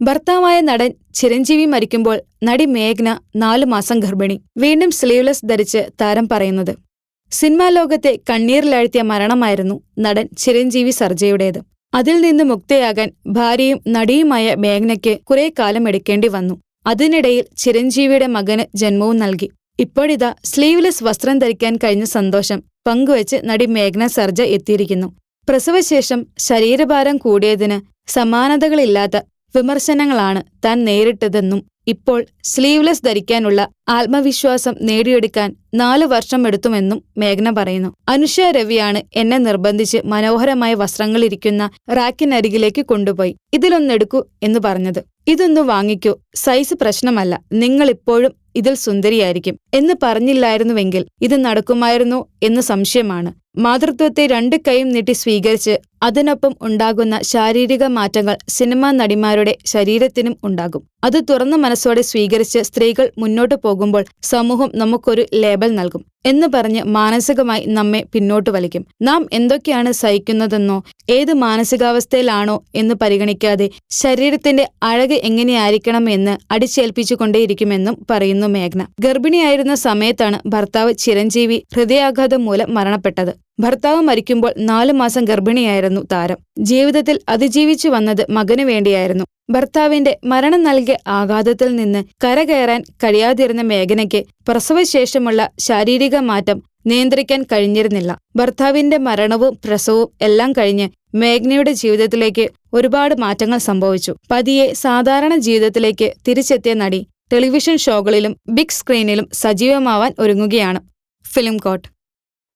ഭർത്താവായ നടൻ ചിരഞ്ജീവി മരിക്കുമ്പോൾ നടി മേഘ്ന നാലു മാസം ഗർഭിണി. വീണ്ടും സ്ലീവ്ലെസ് ധരിച്ച് താരം പറയുന്നത്. സിനിമാ ലോകത്തെ കണ്ണീരിലാഴ്ത്തിയ മരണമായിരുന്നു നടൻ ചിരഞ്ജീവി സർജയുടേത്. അതിൽ നിന്ന് മുക്തയാകാൻ ഭാര്യയും നടിയുമായ മേഘ്നയ്ക്ക് കുറെ കാലം എടുക്കേണ്ടി വന്നു. അതിനിടയിൽ ചിരഞ്ജീവിയുടെ മകന് ജന്മവും നൽകി. ഇപ്പോഴിതാ സ്ലീവ്ലെസ് വസ്ത്രം ധരിക്കാൻ കഴിഞ്ഞ സന്തോഷം പങ്കുവച്ച് നടി മേഘ്ന സർജ എത്തിയിരിക്കുന്നു. പ്രസവശേഷം ശരീരഭാരം കൂടിയതിന് സമാനതകളില്ലാത്ത വിമർശനങ്ങളാണ് താൻ നേരിട്ടതെന്നും ഇപ്പോൾ സ്ലീവ്ലെസ് ധരിക്കാനുള്ള ആത്മവിശ്വാസം നേടിയെടുക്കാൻ നാല് വർഷം എടുത്തുമെന്നും മേഘ്ന പറയുന്നു. അനുഷ രവിയാണ് എന്നെ നിർബന്ധിച്ച് മനോഹരമായ വസ്ത്രങ്ങളിരിക്കുന്ന റാക്കിനരികിലേക്ക് കൊണ്ടുപോയി. ഇതിലൊന്നെടുക്കൂ എന്ന് പറഞ്ഞത്. ഇതൊന്നു വാങ്ങിക്കൂ. സൈസ് പ്രശ്നമല്ല. നിങ്ങളിപ്പോഴും ഇതിൽ സുന്ദരിയായിരിക്കും. എന്ന് പറഞ്ഞില്ലായിരുന്നുവെങ്കിൽ ഇത് നടക്കുമായിരുന്നോ എന്ന് സംശയമാണ്. മാതൃത്വത്തെ രണ്ട് കൈയും നീട്ടി സ്വീകരിച്ച് അതിനൊപ്പം ഉണ്ടാകുന്ന ശാരീരിക മാറ്റങ്ങൾ സിനിമാ നടിമാരുടെ ശരീരത്തിനും ഉണ്ടാകും. അത് തുറന്ന മനസ്സോടെ സ്വീകരിച്ച് സ്ത്രീകൾ മുന്നോട്ട് പോകുമ്പോൾ സമൂഹം നമുക്കൊരു ലേബൽ നൽകും എന്ന് പറഞ്ഞ് മാനസികമായി നമ്മെ പിന്നോട്ട് വലിക്കും. നാം എന്തൊക്കെയാണ് സഹിക്കുന്നതെന്നോ ഏത് മാനസികാവസ്ഥയിലാണോ എന്ന് പരിഗണിക്കാതെ ശരീരത്തിന്റെ അഴക് എങ്ങനെയായിരിക്കണം എന്ന് അടിച്ചേൽപ്പിച്ചുകൊണ്ടേയിരിക്കുമെന്നും പറയുന്നു മേഘ്ന. ഗർഭിണിയായിരുന്ന സമയത്താണ് ഭർത്താവ് ചിരഞ്ജീവി ഹൃദയാഘാതം മൂലം മരണപ്പെട്ടത്. ഭർത്താവ് മരിക്കുമ്പോൾ നാലു മാസം ഗർഭിണിയായിരുന്നു താരം. ജീവിതത്തിൽ അതിജീവിച്ചു വന്നത് മകനു വേണ്ടിയായിരുന്നു. ഭർത്താവിന്റെ മരണം നൽകിയ ആഘാതത്തിൽ നിന്ന് കരകയറാൻ കഴിയാതിരുന്ന മേഘനയ്ക്ക് പ്രസവശേഷമുള്ള ശാരീരിക മാറ്റം നിയന്ത്രിക്കാൻ കഴിഞ്ഞിരുന്നില്ല. ഭർത്താവിന്റെ മരണവും പ്രസവവും എല്ലാം കഴിഞ്ഞ് മേഘ്നയുടെ ജീവിതത്തിലേക്ക് ഒരുപാട് മാറ്റങ്ങൾ സംഭവിച്ചു. പതിയെ സാധാരണ ജീവിതത്തിലേക്ക് തിരിച്ചെത്തിയ നടി ടെലിവിഷൻ ഷോകളിലും ബിഗ് സ്ക്രീനിലും സജീവമാവാൻ ഒരുങ്ങുകയാണ് ഫിലിം കോട്ട്.